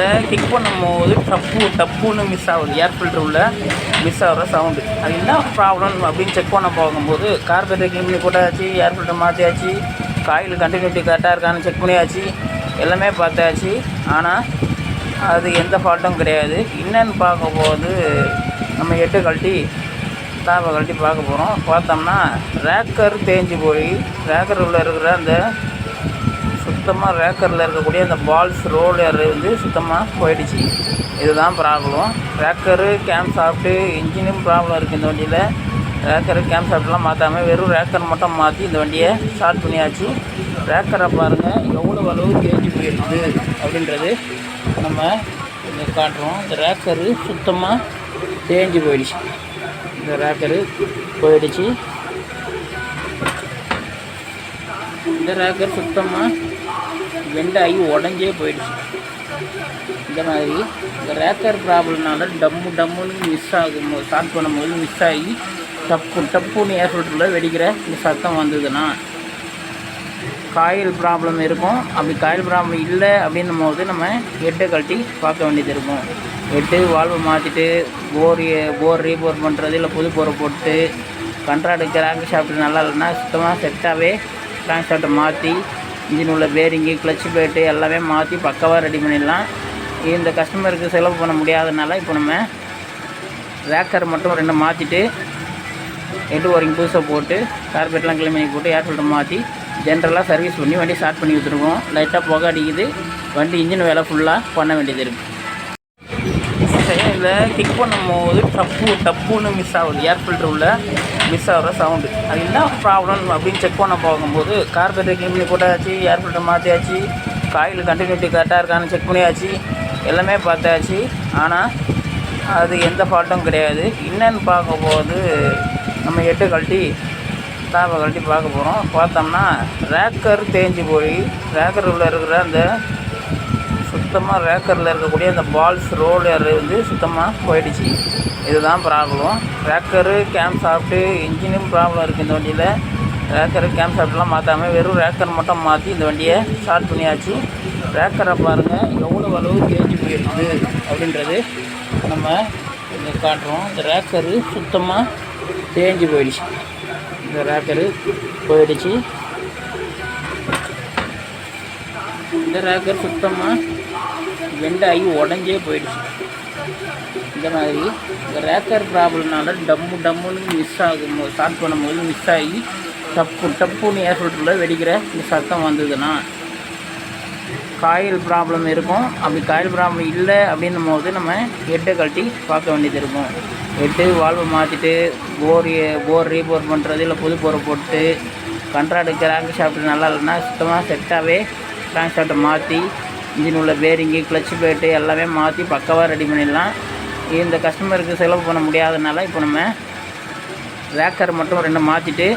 இதை கிக் பண்ணும்போது டப்பு டப்புன்னு மிஸ் ஆகுது. ஏர் ஃபில்டர் உள்ள மிஸ் ஆகிற சவுண்டு அது என்ன ப்ராப்ளம் அப்படின்னு செக் பண்ண போகும்போது கார்பரேட்டர் க்ளீன் பண்ணி போட்டாச்சு ஏர் ஃபில்டர் மாற்றியாச்சு காயில் கண்டினியூட்டி கரெக்டாக இருக்கான்னு செக் பண்ணியாச்சு எல்லாமே பார்த்தாச்சு. ஆனால் அது எந்த ஃபால்ட்டும் கிடையாது. என்னன்னு பார்க்கும்போது நம்ம எட்டு கழட்டி தாப்பை கழட்டி பார்க்க போகிறோம் பார்த்தோம்னா ரேக்கர் தேஞ்சு போய் ரேக்கர் உள்ளே இருக்கிற அந்த சுத்தமாக ரேக்கரில் இருக்கக்கூடிய அந்த பால்ஸ் ரோலர் வந்து சுத்தமாக போயிடுச்சு. இதுதான் ப்ராப்ளம் ரேக்கரு கேம் சாஃப்ட்டு இன்ஜினும் ப்ராப்ளம் இருக்குது இந்த வண்டியில். ரேக்கரு கேம் சாஃப்ட்லாம் மாற்றாமல் வெறும் ரேக்கர் மட்டும் மாற்றி இந்த வண்டியை ஸ்டார்ட் பண்ணியாச்சு. ரேக்கரை பாருங்கள் எவ்வளோ அளவு தேஞ்சு போயிடுது அப்படின்றது நம்ம இங்கே காட்டுறோம். இந்த ரேக்கரு சுத்தமாக தேஞ்சு போயிடுச்சு. இந்த ரேக்கரு போயிடுச்சு. இந்த ரேக்கர் சுத்தமாக வெண்டாகி உடஞ்சே போயிடுச்சு. இந்த மாதிரி இந்த ரேக்கர் ப்ராப்ளம்னால டம்மு டம்முன்னு மிஸ் ஆகும் ஸ்டார்ட் பண்ணும்போது மிஸ் ஆகி டப்பு டப்புன்னு ஏர் ஃபில்டரில் வெடிக்கிற இந்த சத்தம் வந்ததுன்னா காயில் ப்ராப்ளம் இருக்கும். அப்படி காயில் ப்ராப்ளம் இல்லை அப்படின்னும் போது நம்ம ஹெட்டை கழட்டி பார்க்க வேண்டியது இருக்கும். ஹெட்டு வால்வு மாற்றிட்டு போர் போர் ரீபோர் பண்ணுறது இல்லை புது போரை போட்டு கண்ட்ராக்டு கிராங்க் ஷாஃப்ட் நல்லா இல்லைன்னா சுத்தமாக செட்டாகவே கிராங்க் ஷாஃப்ட்டை மாற்றி இன்ஜின் உள்ள பேரிங்கு கிளச் பிளேட்டு எல்லாமே மாற்றி பக்காவாக ரெடி பண்ணிடலாம். இந்த கஸ்டமருக்கு செலவு பண்ண முடியாதனால இப்போ நம்ம ரேக்கர் மட்டும் ரெண்டு மாற்றிட்டு எட்டு ஓரிங் புதுசாக போட்டு கார்பெட்லாம் க்ளீன் பண்ணி போட்டு ஏர் ஃபில்டர் மாற்றி ஜென்ரலாக சர்வீஸ் பண்ணி வண்டி ஸ்டார்ட் பண்ணி வச்சுருக்கோம். லைட்டாக புகை அடிக்குது. வண்டி இன்ஜின் வேலை ஃபுல்லாக பண்ண வேண்டியது இருக்குது இதில் கிக் பண்ணும்போது டப்பு டப்புன்னு மிஸ் ஆகுது. ஏர் ஃபில்டர் உள்ள மிஸ் ஆகிற சவுண்டு. அது என்ன ப்ராப்ளம் அப்படின்னு செக் பண்ண போகும்போது கார்பரேட்டர் க்ளீன் பண்ணி போட்டாச்சு ஏர் ஃபில்டர் மாற்றியாச்சு காயில் கண்டினியூட்டி கரெக்டாக இருக்கான்னு செக் பண்ணியாச்சு எல்லாமே பார்த்தாச்சு. ஆனால் அது எந்த ஃபால்ட்டும் கிடையாது. என்னன்னு பார்க்கும்போது நம்ம எட்டு கழட்டி தாப்பை கழட்டி பார்க்க போகிறோம் பார்த்தோம்னா ரேக்கர் தேஞ்சு போய் ரேக்கர் உள்ளே இருக்கிற அந்த சுத்தமாக ரேக்கரில் இருக்கக்கூடிய அந்த பால்ஸ் ரோலர் வந்து சுத்தமாக போயிடுச்சு. இதுதான் ப்ராப்ளம் ரேக்கரு கேம் சாஃப்ட்டு இன்ஜினும் ப்ராப்ளம் இருக்குது இந்த வண்டியில். ரேக்கரு கேம் சாஃப்ட்லாம் மாற்றாமல் வெறும் ரேக்கர் மட்டும் மாற்றி இந்த வண்டியை ஸ்டார்ட் பண்ணியாச்சு. ரேக்கரை பாருங்கள் எவ்வளோ அளவு தேஞ்சு போயிடுது அப்படின்றது நம்ம இங்கே காட்டுறோம். இந்த ரேக்கரு சுத்தமாக தேஞ்சு போயிடுச்சு. இந்த ரேக்கரு போயிடுச்சு. இந்த ரேக்கர் சுத்தமாக வெண்டாகி உடஞ்சே போயிடுச்சு. இந்த மாதிரி இந்த ரேக்கர் ப்ராப்ளம்னால டம்மு டம்முன்னு மிஸ் ஆகும் ஸ்டார்ட் பண்ணும்போது மிஸ் ஆகி டப்பு டப்புன்னு ஏர் ஃபில்டரில் வெடிக்கிற இந்த சத்தம் வந்ததுன்னா காயில் ப்ராப்ளம் இருக்கும். அப்படி காயில் ப்ராப்ளம் இல்லை அப்படின்னும் போது நம்ம ஹெட்டை கழட்டி பார்க்க வேண்டியது இருக்கும். ஹெட்டு வால்வு மாற்றிட்டு போர் போர் ரீபோர் பண்ணுறது இல்லை புது போரை போட்டு கண்ட்ராக்டு கிராங்க் ஷாஃப்ட் நல்லா இல்லைன்னா சுத்தமாக செட்டாகவே கிராங்க் ஷாஃப்ட்டை மாற்றி இன்ஜின் உள்ள பேரிங்கு கிளச்சு பேட்டு எல்லாமே மாற்றி பக்கவாக ரெடி பண்ணிடலாம். இந்த கஸ்டமருக்கு செலவு பண்ண முடியாதனால இப்போ நம்ம ரேக்கர் மட்டும் ரெண்டு மாற்றிட்டு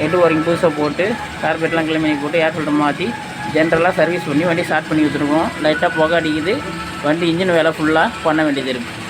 ஹெட் ஓரிங் புதுசாக போட்டு கார்பெட்லாம் கிளம்பி பண்ணி போட்டு ஏர் ஃபில்டர் மாற்றி ஜென்ரலாக சர்வீஸ் பண்ணி வண்டி ஸ்டார்ட் பண்ணி வச்சுருக்கோம். லைட்டாக புகை அடிக்குது. வண்டி இன்ஜின் வேலை ஃபுல்லாக பண்ண வேண்டியது இருக்குது